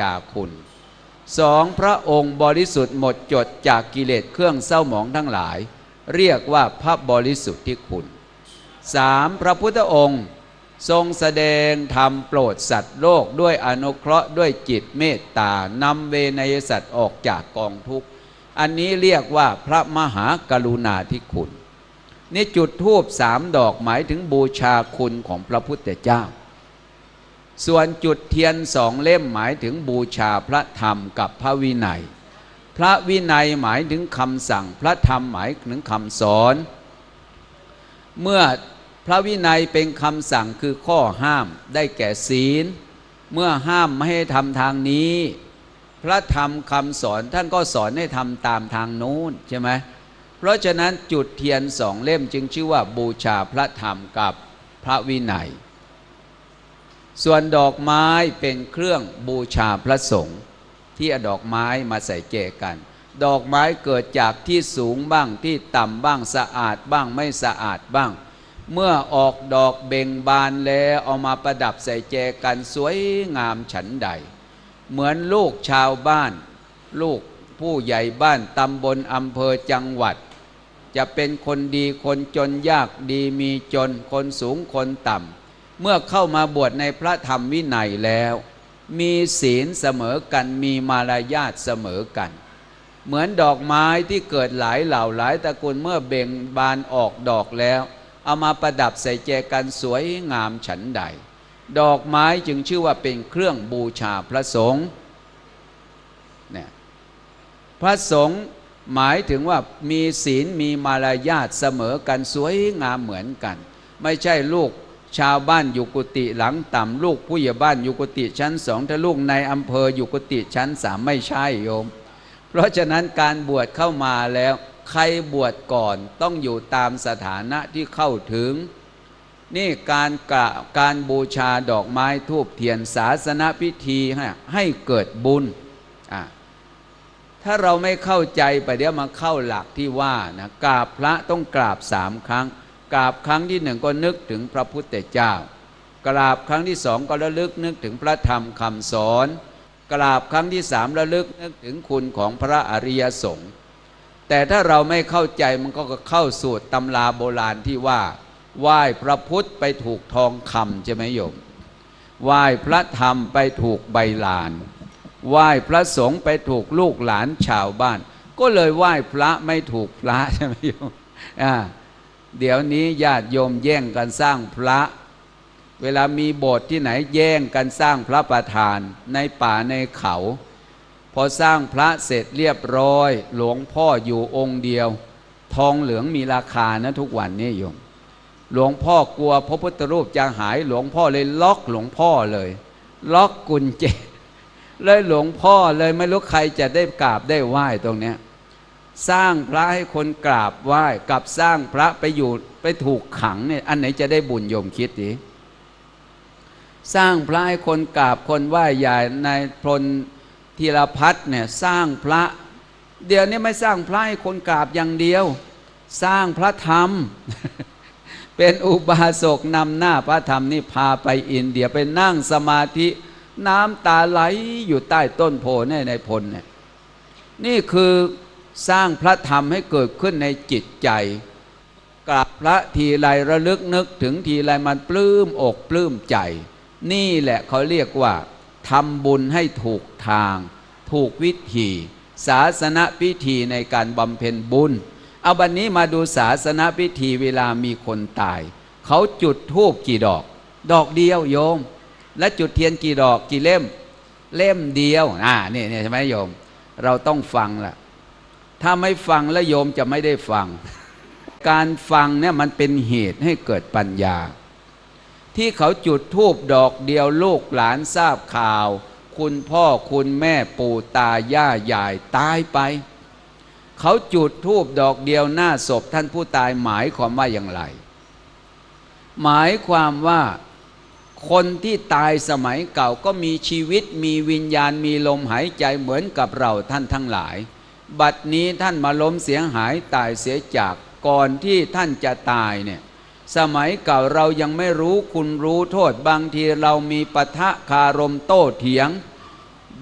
ยาคุณสองพระองค์บริสุทธิ์หมดจดจากกิเลสเครื่องเศร้าหมองทั้งหลาย เรียกว่าพระบริสุทธิ์ที่คุณสามพระพุทธองค์ ทรงแสดงธรรมโปรดสัตว์โลกด้วยอนุเคราะห์ด้วยจิตเมตตานำเวนยสัตว์ออกจากกองทุกข์ อันนี้เรียกว่าพระมหากรุณาธิคุณ นี่จุดทูบสามดอกหมายถึงบูชาคุณของพระพุทธเจ้า ส่วนจุดเทียนสองเล่มหมายถึงบูชาพระธรรมกับพระวินัย พระวินัยหมายถึงคำสั่งพระธรรมหมายถึงคำสอน เมื่อพระวินัยเป็นคำสั่งคือข้อห้ามได้แก่ศีล เมื่อห้ามไม่ให้ทำทางนี้ พระธรรมคำสอนท่านก็สอนให้ทำตามทางโน้นใช่ไหมเพราะฉะนั้นจุดเทียนสองเล่มจึงชื่อว่าบูชาพระธรรมกับพระวินัย ส่วนดอกไม้เป็นเครื่องบูชาพระสงฆ์ที่เอาดอกไม้มาใส่แจกัน ดอกไม้เกิดจากที่สูงบ้างที่ต่ำบ้างสะอาดบ้างไม่สะอาดบ้าง เมื่อออกดอกเบ่งบานแล้วเอามาประดับใส่แจกันสวยงามฉันใด เหมือนลูกชาวบ้าน ลูกผู้ใหญ่บ้านตำบลอำเภอจังหวัด จะเป็นคนดีคนจนยากดีมีจนคนสูงคนต่ำ เมื่อเข้ามาบวชในพระธรรมวินัยแล้ว มีศีลเสมอกันมีมารยาทเสมอกัน เหมือนดอกไม้ที่เกิดหลายเหล่าหลายตระกูลเมื่อเบ่งบานออกดอกแล้ว เอามาประดับใส่แจกันสวยงามฉันใด ดอกไม้จึงชื่อว่าเป็นเครื่องบูชาพระสงฆ์เนี่ยพระสงฆ์หมายถึงว่ามีศีลมีมารยาทเสมอกันสวยงามเหมือนกัน ไม่ใช่ลูก ชาวบ้านอยู่กุฏิหลังต่ำลูกผู้ใหญ่บ้านอยู่กุฏิชั้นสองถ้าลูกในอำเภออยู่กุฏิชั้นสามไม่ใช่โยม เพราะฉะนั้นการบวชเข้ามาแล้ว ใครบวชก่อนต้องอยู่ตามสถานะที่เข้าถึง นี่การกะการบูชาดอกไม้ทูบเทียนศาสนพิธีให้ให้เกิดบุญอะถ้าเราไม่เข้าใจไปเดี๋ยวมาเข้าหลักที่ว่านะกราบพระต้องกราบสามครั้ง กราบครั้งที่หนึ่งก็นึกถึงพระพุทธเจ้า กราบครั้งที่สองก็ระลึกนึกถึงพระธรรมคำสอน กราบครั้งที่สามระลึกนึกถึงคุณของพระอริยสงฆ์แต่ถ้าเราไม่เข้าใจมันก็เข้าสู่ตำราโบราณที่ว่าไหว้พระพุทธไปถูกทองคำใช่ไหมโยมไหว้พระธรรมไปถูกใบลานไหว้พระสงฆ์ไปถูกลูกหลานชาวบ้าน ก็เลยไหว้พระไม่ถูกพระใช่ไหมโยมอ่า เดี๋ยวนี้ญาติโยมแย่งกันสร้างพระ เวลามีโบสถ์ที่ไหนแย่งกันสร้างพระประธานในป่าในเขา พอสร้างพระเสร็จเรียบร้อย หลวงพ่ออยู่องค์เดียว ทองเหลืองมีราคานะทุกวันนี้โยม หลวงพ่อกลัวพระพุทธรูปจะหายหลวงพ่อเลยล็อกหลวงพ่อเลย ล็อกกุญแจเลยหลวงพ่อเลยไม่รู้ใครจะได้กราบได้ไหว้ตรงเนี้ย สร้างพระให้คนกราบไหว้กับสร้างพระไปอยู่ไปถูกขังเนี่ยอันไหนจะได้บุญโยมคิดดิสร้างพระให้คนกราบคนไหว้ใหญ่ในพลธีรพัฒน์เนี่ยสร้างพระ เดี๋ยวนี้ไม่สร้างพระให้คนกราบอย่างเดียว สร้างพระธรรม เป็นอุบาสกนำหน้าพระธรรมนี่พาไปอินเดียไปนั่งสมาธิ น้ำตาไหลอยู่ใต้ต้นโพเนี่ยในพลเนี่ยนี่คือ สร้างพระธรรมให้เกิดขึ้นในจิตใจกราบพระทีไรระลึกนึกถึงทีไรมันปลื้มอกปลื้มใจ นี่แหละเขาเรียกว่าทำบุญให้ถูกทาง ถูกวิธีศาสนพิธีในการบำเพ็ญบุญ เอาบันนี้มาดูศาสนพิธีเวลามีคนตาย เขาจุดธูปกี่ดอก ดอกเดียวโยม และจุดเทียนกี่ดอกกี่เล่ม เล่มเดียวอ่านี่นี่ใช่ไหมโยม เราต้องฟังล่ะ ถ้าไม่ฟังแล้วโยมจะไม่ได้ฟัง การฟังเนี่ยมันเป็นเหตุให้เกิดปัญญา ที่เขาจุดธูปดอกเดียวลูกหลานทราบข่าว คุณพ่อคุณแม่ปู่ตาย่ายายตายไป เขาจุดธูปดอกเดียวหน้าศพท่านผู้ตายหมายความว่าอย่างไร หมายความว่าคนที่ตายสมัยเก่าก็มีชีวิตมีวิญญาณมีลมหายใจเหมือนกับเราท่านทั้งหลาย บัดนี้ท่านมาล้มเสียหายตายเสียจากก่อนที่ท่านจะตายเนี่ยสมัยเก่าเรายังไม่รู้คุณรู้โทษบางทีเรามีปะทะคารมโต้เถียง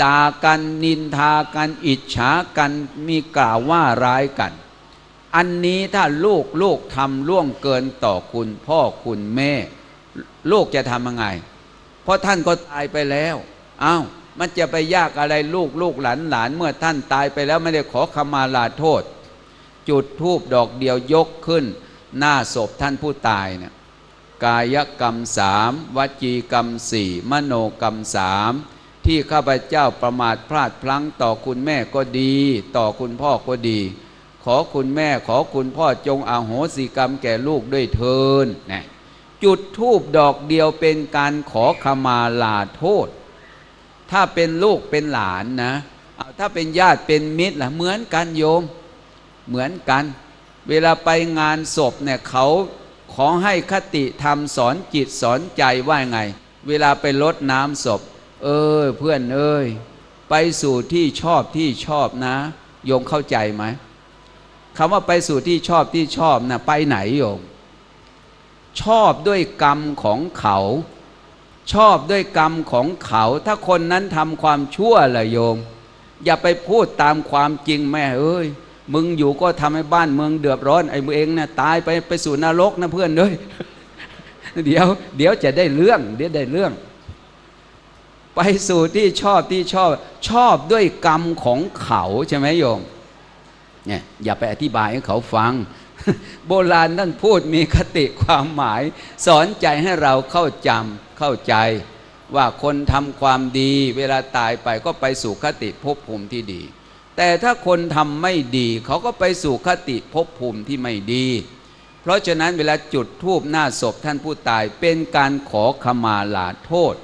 ด่ากันนินทากันอิจฉากันมีกล่าวว่าร้ายกัน อันนี้ถ้าลูกลูกทำล่วงเกินต่อคุณพ่อคุณแม่ ลูกจะทำยังไง เพราะท่านก็ตายไปแล้วอ้าว มันจะไปยากอะไรลูกลูกหลานหลานเมื่อท่านตายไปแล้วไม่ได้ขอขมาลาโทษ จุดทูบดอกเดียวยกขึ้น หน้าศพท่านผู้ตายเนี่ยกายกรรมสามวจีกรรมสี่มโนกรรมสามที่ข้าพเจ้าประมาทพลาดพลั้งต่อคุณแม่ก็ดี ต่อคุณพ่อก็ดี ขอคุณแม่ขอคุณพ่อจงอาโหสิกรรมแก่ลูกด้วยเทินนะจุดทูบดอกเดียวเป็นการขอขมาลาโทษ ถ้าเป็นลูกเป็นหลานนะเอาถ้าเป็นญาติเป็นมิตรล่ะเหมือนกันโยม เหมือนกัน เวลาไปงานศพเนี่ยเขาขอให้คติธรรมสอนจิตสอนใจว่าไง เวลาไปลดน้ำศพ เออเพื่อนเอ้ยไปสู่ที่ชอบที่ชอบนะ โยมเข้าใจไหมคำว่าไปสู่ที่ชอบที่ชอบนะไปไหนโยม ชอบด้วยกรรมของเขา ชอบด้วยกรรมของเขา ถ้าคนนั้นทำความชั่วละโยม อย่าไปพูดตามความจริงแม่เอ้ยมึงอยู่ก็ทำให้บ้านเมืองเดือดร้อนไอ้มึงเองนะตายไปไปสู่นรกนะเพื่อนเลยเดี๋ยว เดี๋ยวจะได้เรื่อง เดี๋ยวได้เรื่อง ไปสู่ที่ชอบที่ชอบ ชอบด้วยกรรมของเขาใช่ไหมโยมเนี่ยอย่าไปอธิบายให้เขาฟัง โบราณท่านพูดมีคติความหมาย สอนใจให้เราเข้าจำ เข้าใจ ว่าคนทำความดีเวลาตายไปก็ไปสู่คติภพภูมิที่ดี แต่ถ้าคนทำไม่ดี เขาก็ไปสู่คติภพภูมิที่ไม่ดี เพราะฉะนั้นเวลาจุดธูปหน้าศพท่านผู้ตายเป็นการขอขมาลาโทษ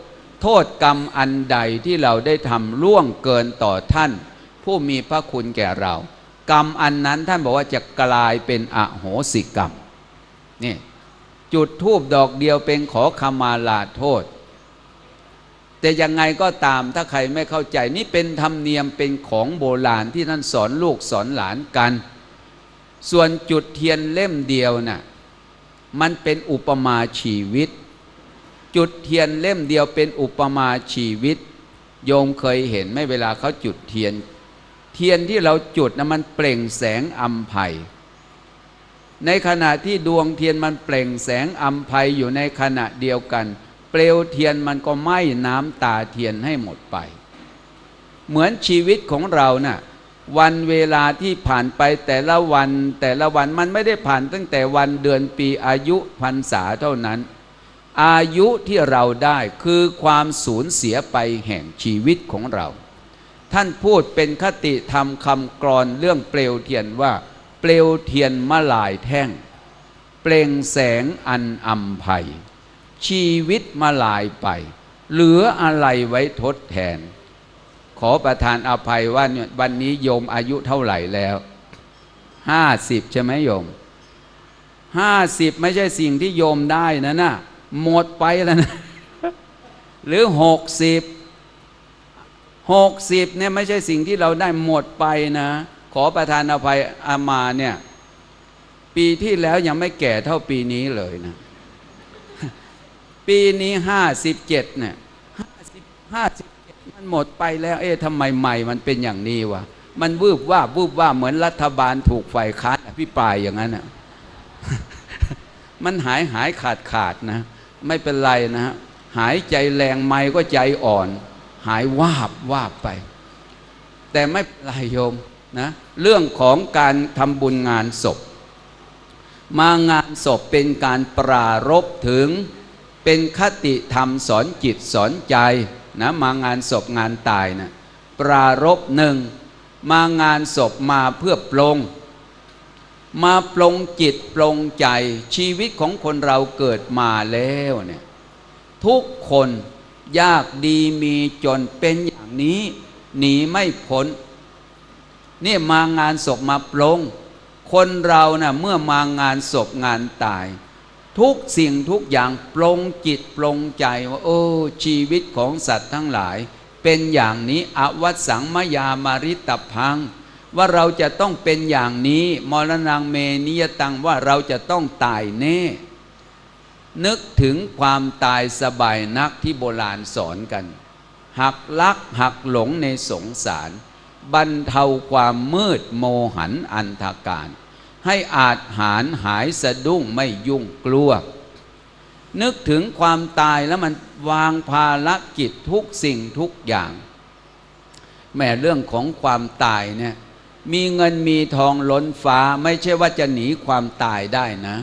โทษกรรมอันใดที่เราได้ทำล่วงเกินต่อท่าน ผู้มีพระคุณแก่เรา กรรมอันนั้นท่านบอกว่าจะกลายเป็นอโหสิกรรมนี่ จุดทูบดอกเดียวเป็นขอขมาลาโทษ แต่ยังไงก็ตามถ้าใครไม่เข้าใจนี่เป็นธรรมเนียมเป็นของโบราณที่ท่านสอนลูกสอนหลานกัน ส่วนจุดเทียนเล่มเดียวน่ะมันเป็นอุปมาชีวิต จุดเทียนเล่มเดียวเป็นอุปมาชีวิต โยมเคยเห็นไหมเวลาเขาจุดเทียน เทียนที่เราจุดนะมันเปล่งแสงอัมภัย ในขณะที่ดวงเทียนมันเปล่งแสงอัมภัยอยู่ในขณะเดียวกัน เปลวเทียนมันก็ไหม้น้ำตาเทียนให้หมดไป เหมือนชีวิตของเรานะ่ะวันเวลาที่ผ่านไปแต่ละวันแต่ละวันมันไม่ได้ผ่านตั้งแต่วันเดือนปีอายุพรรษาเท่านั้น อายุที่เราได้คือความสูญเสียไปแห่งชีวิตของเรา ท่านพูดเป็นคติธรรมคำกรอนเรื่องเปลวเทียนว่า เปลวเทียนมะลายแท่ง เปล่งแสงอันอัมภัย ชีวิตมาลายไป เหลืออะไรไว้ทดแทน ขอประทานอภัยว่าเนี่ยวันนี้โยมอายุเท่าไหร่แล้วห้าสิบใช่ไหมโยมห้าสิบไม่ใช่สิ่งที่โยมได้นะน่ะหมดไปแล้วนะหรือหกสิบหกสิบเนี่ยไม่ใช่สิ่งที่เราได้หมดไปนะ ขอประทานอภัยอามาเนี่ย ปีที่แล้วยังไม่แก่เท่าปีนี้เลยนะ ปีนี้ห้าสิบเจ็ดเนี่ยห้าสิบห้าสิบเจ็ดมันหมดไปแล้ว เอ๊ะทำไมใหม่มันเป็นอย่างนี้วะมันวืบว่าวืบว่าเหมือนรัฐบาลถูกฝ่ายค้านอภิปรายอย่างนั้นอะมันหายหายขาดขาดนะ ไม่เป็นไรนะฮะหายใจแรงไม่ก็ใจอ่อน หายวาบวาบไป แต่ไม่เป็นไรโยม นะเรื่องของการทำบุญงานศพ มางานศพเป็นการปรารบถึงเป็นคติธรรมสอนจิตสอนใจนะมางานศพงานตายนะปรารบหนึ่งมางานศพมาเพื่อปลง มาปลงจิตปลงใจชีวิตของคนเราเกิดมาแล้วเนี่ยทุกคนยากดีมีจนเป็นอย่างนี้หนีไม่พ้น นี่มางานศพมาปลง คนเรานะ่ะเมื่อมางานศพงานตาย ทุกสิ่งทุกอย่างปลงจิตปลงใจว่าโอ้ชีวิตของสัตว์ทั้งหลาย เป็นอย่างนี้อวัตสังมยามาริตพัง ว่าเราจะต้องเป็นอย่างนี้ มรณงเมนิยตังว่าเราจะต้องตายแน่ นึกถึงความตายสบายนักที่โบราณสอนกัน หักลักหักหลงในสงสาร บรรเทาความมืดโมหันอันธการ ให้อาจหารหายสะดุ้งไม่ยุ่งกลัว นึกถึงความตายแล้วมันวางภารกิจทุกสิ่งทุกอย่าง แม่เรื่องของความตายเนี่ยมีเงินมีทองล้นฟ้าไม่ใช่ว่าจะหนีความตายได้นะ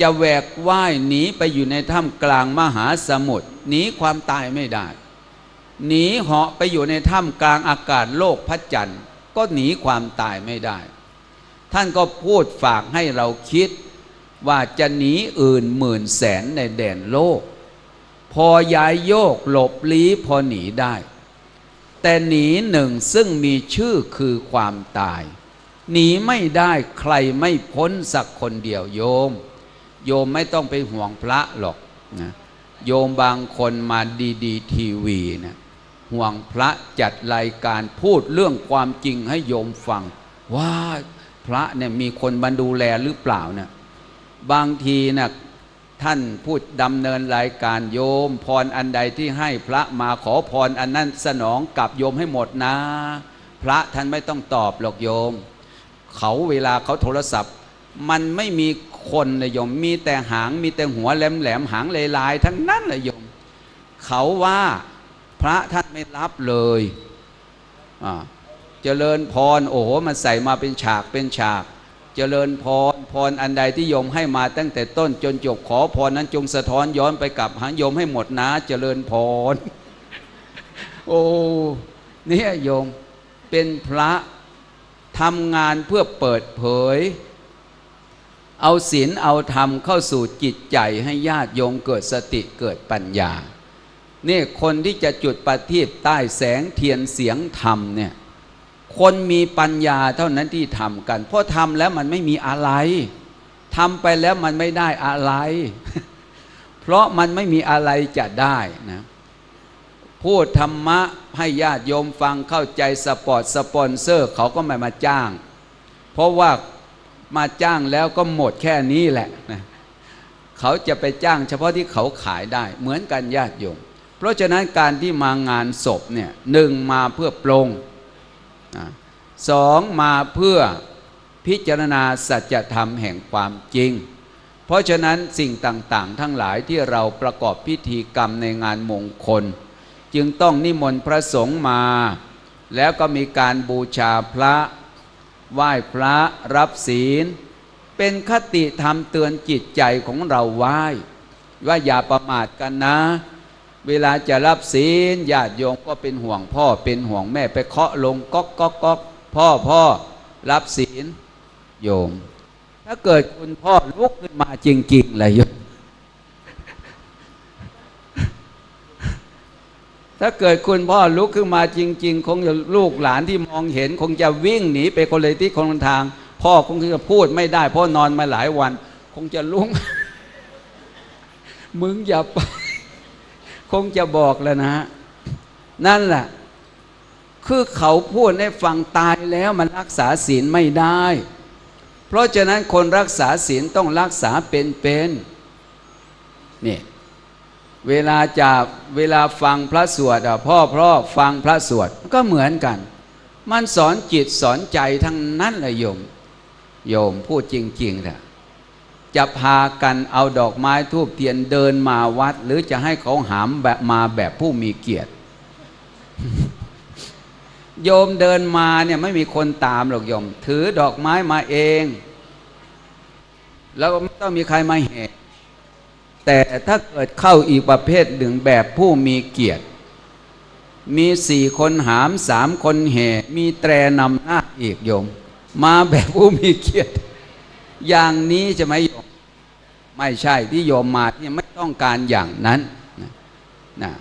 จะแหวกว่ายหนีไปอยู่ในถ้ำกลางมหาสมุทรหนีความตายไม่ได้ หนีเหาะไปอยู่ในถ้ำกลางอากาศโลกพระจันทร์ ก็หนีความตายไม่ได้ ท่านก็พูดฝากให้เราคิด ว่าจะหนีอื่นหมื่นแสนในแดนโลก พอย้ายโยกหลบลี้พอหนีได้ แต่หนีหนึ่งซึ่งมีชื่อคือความตาย หนีไม่ได้ใครไม่พ้นสักคนเดียวโยม โยมไม่ต้องไปห่วงพระหรอกนะโยมบางคนมาดีดีทีวีนะ ห่วงพระจัดรายการพูดเรื่องความจริงให้โยมฟัง ว่าพระเนี่ยมีคนมาดูแลหรือเปล่าเนี่ยบางทีนะ่ะท่านพูดดำเนินรายการโยม พรอันใดที่ให้พระมาขอพรอันนั้นสนองกับโยมให้หมดนะ พระท่านไม่ต้องตอบหรอกโยม เขาเวลาเขาโทรศัพท์ มันไม่มีคนเลยโยมมีแต่หางมีแต่หัวแหลมแหลมหางลายๆทั้งนั้นเลยโยม เขาว่า พระท่านไม่รับเลยอ่าเจริญพรโอ้โหมันใส่มาเป็นฉากเป็นฉาก เจริญพรพรอันใดที่โยมให้มาตั้งแต่ต้นจนจบขอพรนั้นจงสะท้อนย้อนไปกับหางโยมให้หมดนะ เจริญพร โอ้เนี่ยโยมเป็นพระทำงานเพื่อเปิดเผย เอาศีลเอาธรรมเข้าสู่จิตใจให้ญาติโยมเกิดสติเกิดปัญญา นี่คนที่จะจุดประทีปใต้แสงเทียนเสียงธรรมเนี่ยคนมีปัญญาเท่านั้นที่ทำกัน เพราะทำแล้วมันไม่มีอะไรทำไปแล้วมันไม่ได้อะไร เพราะมันไม่มีอะไรจะได้นะพูดธรรมะให้ญาติโยมฟังเข้าใจสปอร์ตสปอนเซอร์เขาก็ไม่มาจ้าง เพราะว่ามาจ้างแล้วก็หมดแค่นี้แหละนะเขาจะไปจ้างเฉพาะที่เขาขายได้ เหมือนกันญาติโยม เพราะฉะนั้นการที่มางานศพเนี่ยหนึ่งมาเพื่อปลงสองมาเพื่อพิจารณาสัจธรรมแห่งความจริง เพราะฉะนั้นสิ่งต่างๆ ทั้งหลายที่เราประกอบพิธีกรรมในงานมงคล จึงต้องนิมนต์พระสงฆ์มา แล้วก็มีการบูชาพระ ไหว้พระรับศีล เป็นคติธรรมเตือนจิตใจของเราไว้ ว่าอย่าประมาทกันนะ เวลาจะรับศีลญาติโยมก็เป็นห่วงพ่อเป็นห่วงแม่ไปเคาะลงก๊อกก๊อกก๊อกพ่อพ่อรับศีลโยม ถ้าเกิดคุณพ่อลุกขึ้นมาจริงๆเลยโยมถ้าเกิดคุณพ่อลุกขึ้นมาจริง ๆ คงจะลูกหลานที่มองเห็น คงจะวิ่งหนีไปคนเลยที่คนทาง พ่อคงจะพูดไม่ได้พราะนอนมาหลายวัน คงจะลุงมึงอย่าไป คงจะบอกแล้วนะฮะนั่นแหละคือเขาพูดให้ฟังตายแล้วมันรักษาศีลไม่ได้ เพราะฉะนั้นคนรักษาศีลต้องรักษาเป็นๆนี่เวลาจากเวลาฟังพระสวดพ่อพ่อฟังพระสวดก็เหมือนกัน มันสอนจิตสอนใจทั้งนั้นเลยโยม โยมพูดจริงๆนะ จะพากันเอาดอกไม้ทูบเทียนเดินมาวัด หรือจะให้เขาหามแบบมาแบบผู้มีเกียรติ โยมเดินมาเนี่ยไม่มีคนตามหรอกโยม ถือดอกไม้มาเอง แล้วก็ไม่ต้องมีใครมาแห่แต่ถ้าเกิดเข้าอีกประเภทหนึ่งแบบผู้มีเกียรติ มีสี่คนหามสามคนแห่ มีแตรนำหน้าอีกโยม มาแบบผู้มีเกียรติ อย่างนี้จะไหมโยมไม่ใช่ที่โยมมาเนี่ยไม่ต้องการอย่างนั้นนะ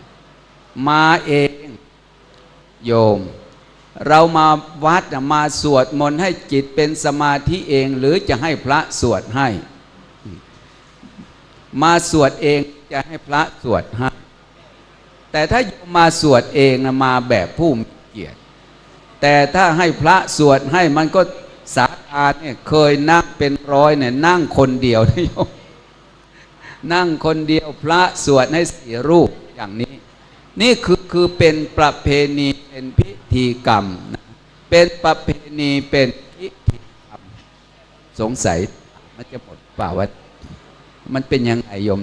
มาเองโยม เรามาวัดมาสวดมนต์ให้จิตเป็นสมาธิเอง หรือจะให้พระสวดให้ มาสวดเองจะให้พระสวดให้แต่ถ้าโยมมาสวดเองนะมาแบบผู้มีเกียรติ แต่ถ้าให้พระสวดให้มันก็ สาธาเนี่ยเคยนั่งเป็นร้อยเนี่ยนั่งคนเดียวนะโยมนั่งคนเดียวพระสวดให้สี่รูปอย่างนี้ นี่คือคือเป็นประเพณีเป็นพิธีกรรมนะเป็นประเพณีเป็นพิธีกรรม สงสัยมันจะหมดเปล่าว่ามันเป็นยังไงโยม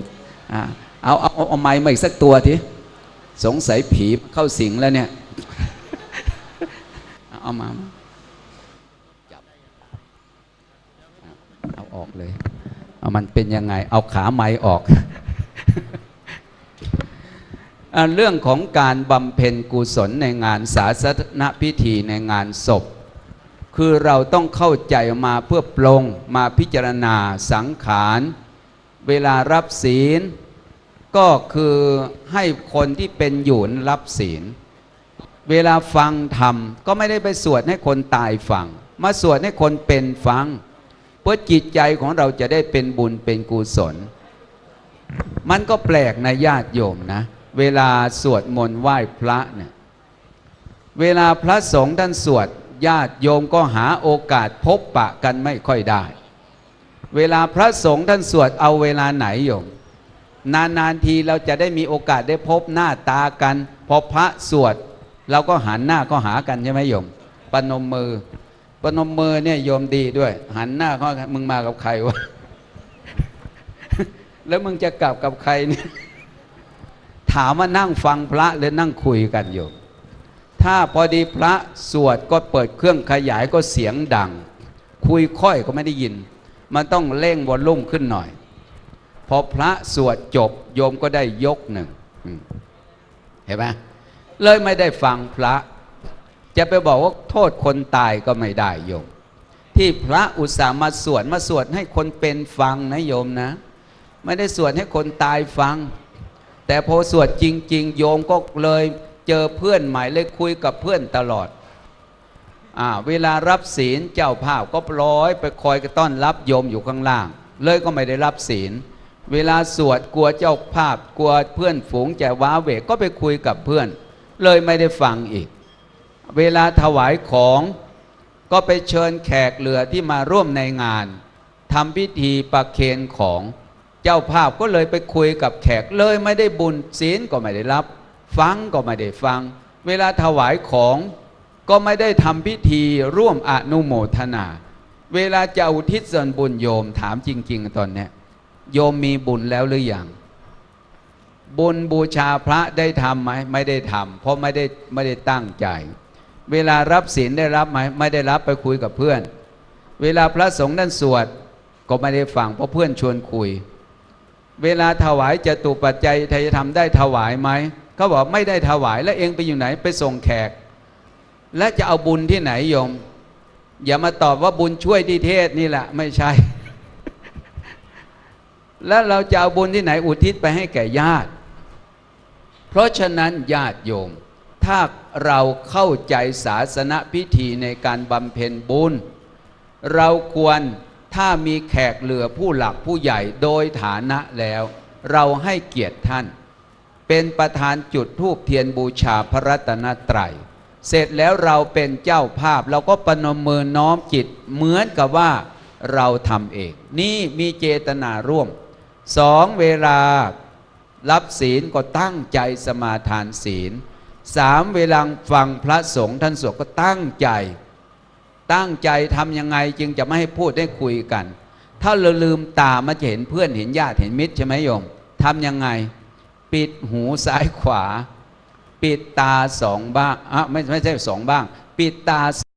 เอาเอาเอาเอาไม้มาอีกสักตัวทีสงสัยผีเข้าสิงแล้วเนี่ย เอามามาจับ เอาออกเลยเอามันเป็นยังไง เอาขาไม้ออกอ่าเรื่องของการบำเพ็ญกุศลในงานศาสนพิธีในงานศพ คือเราต้องเข้าใจมาเพื่อปลงมาพิจารณาสังขาร เวลารับศีล ก็คือให้คนที่เป็นอยู่นรับศีล เวลาฟังธรรมก็ไม่ได้ไปสวดให้คนตายฟัง มาสวดให้คนเป็นฟัง พื่อจิตใจของเราจะได้เป็นบุญเป็นกุศล มันก็แปลกนะญาติโยมนะ เวลาสวดมนต์ไหว้พระเนี่ยเวลาพระสงฆ์ท่านสวดญาติโยมก็หาโอกาสพบปะกันไม่ค่อยได้ เวลาพระสงฆ์ท่านสวดเอาเวลาไหนโยม นานๆทีเราจะได้มีโอกาสได้พบหน้าตากัน พอพระสวด เราก็หันหน้าก็หากันใช่ไหมโยมปนมมือ ปนมมือเนี่ยโยมดีด้วย หันหน้าเขามึงมากับใครวะ แล้วมึงจะกลับกับใครเนี่ยถามว่านั่งฟังพระหรือนั่งคุยกันโยม ถ้าพอดีพระสวดก็เปิดเครื่องขยายก็เสียงดัง คุยค่อยก็ไม่ได้ยิน มันต้องเร่งวอลลุ่มขึ้นหน่อย พอพระสวดจบโยมก็ได้ยกหนึ่งอืมเห็นไหมเลยไม่ได้ฟังพระ จะไปบอกว่าโทษคนตายก็ไม่ได้โยม ที่พระอุตส่าห์มาสวดมาสวดให้คนเป็นฟังนะโยมนะ ไม่ได้สวดให้คนตายฟัง แต่พอสวดจริง ๆ โยมก็เลยเจอเพื่อนใหม่เลยคุยกับเพื่อนตลอดอ่าเวลารับศีลเจ้าภาพก็ร้อยไปคอยต้อนรับโยมอยู่ข้างล่าง เลยก็ไม่ได้รับศีล เวลาสวดกลัวเจ้าภาพกลัวเพื่อนฝูงจะว้าเหวก็ไปคุยกับเพื่อน เลยไม่ได้ฟังอีก เวลาถวายของก็ไปเชิญแขกเหลือที่มาร่วมในงานทำพิธีประเคนของเจ้าภาพก็เลยไปคุยกับแขกเลยไม่ได้บุญศีลก็ไม่ได้รับ ฟังก็ไม่ได้ฟัง เวลาถวายของก็ไม่ได้ทำพิธีร่วมอนุโมทนา เวลาจะอุทิศส่วนบุญโยมถามจริง ๆ ตอนนี้โยมมีบุญแล้วหรือยังบุญบูชาพระได้ทำไหมไม่ได้ทำเพราะไม่ได้ไม่ได้ตั้งใจ เวลารับศีลได้รับไหมไม่ได้รับไปคุยกับเพื่อน เวลาพระสงฆ์นั่นสวดก็ไม่ได้ฟังเพราะเพื่อนชวนคุย เวลาถวายจตุปัจจัยไทยธรรมได้ถวายไหมเขาบอกไม่ได้ถวายแล้วเองไปอยู่ไหนไปส่งแขก และจะเอาบุญที่ไหนโยม อย่ามาตอบว่าบุญช่วยที่เทศนี่แหละไม่ใช่ แล้วเราจะเอาบุญที่ไหนอุทิศไปให้แก่ญาติ เพราะฉะนั้นญาติโยม ถ้าเราเข้าใจศาสนพิธีในการบำเพ็ญบุญ เราควรถ้ามีแขกเหลือผู้หลักผู้ใหญ่โดยฐานะแล้ว เราให้เกียรติท่าน เป็นประธานจุดธูปเทียนบูชาพระรัตนตรัย เสร็จแล้วเราเป็นเจ้าภาพเราก็ปนมมือน้อมจิตเหมือนกับว่าเราทำเอง นี่มีเจตนาร่วมสองเวลารับศีลก็ตั้งใจสมาทานศีล สามเวลาฟังพระสงฆ์ท่านสวดก็ตั้งใจ ตั้งใจทำยังไงจึงจะไม่ให้พูดได้คุยกัน ถ้าเราลืมตามาจะเห็นเพื่อนเห็นญาติเห็นมิตรใช่ไหมโยมทำยังไง ปิดหูซ้ายขวา ปิดตาสองบ้างอะไม่ไม่ใช่สองบ้าง ปิดตา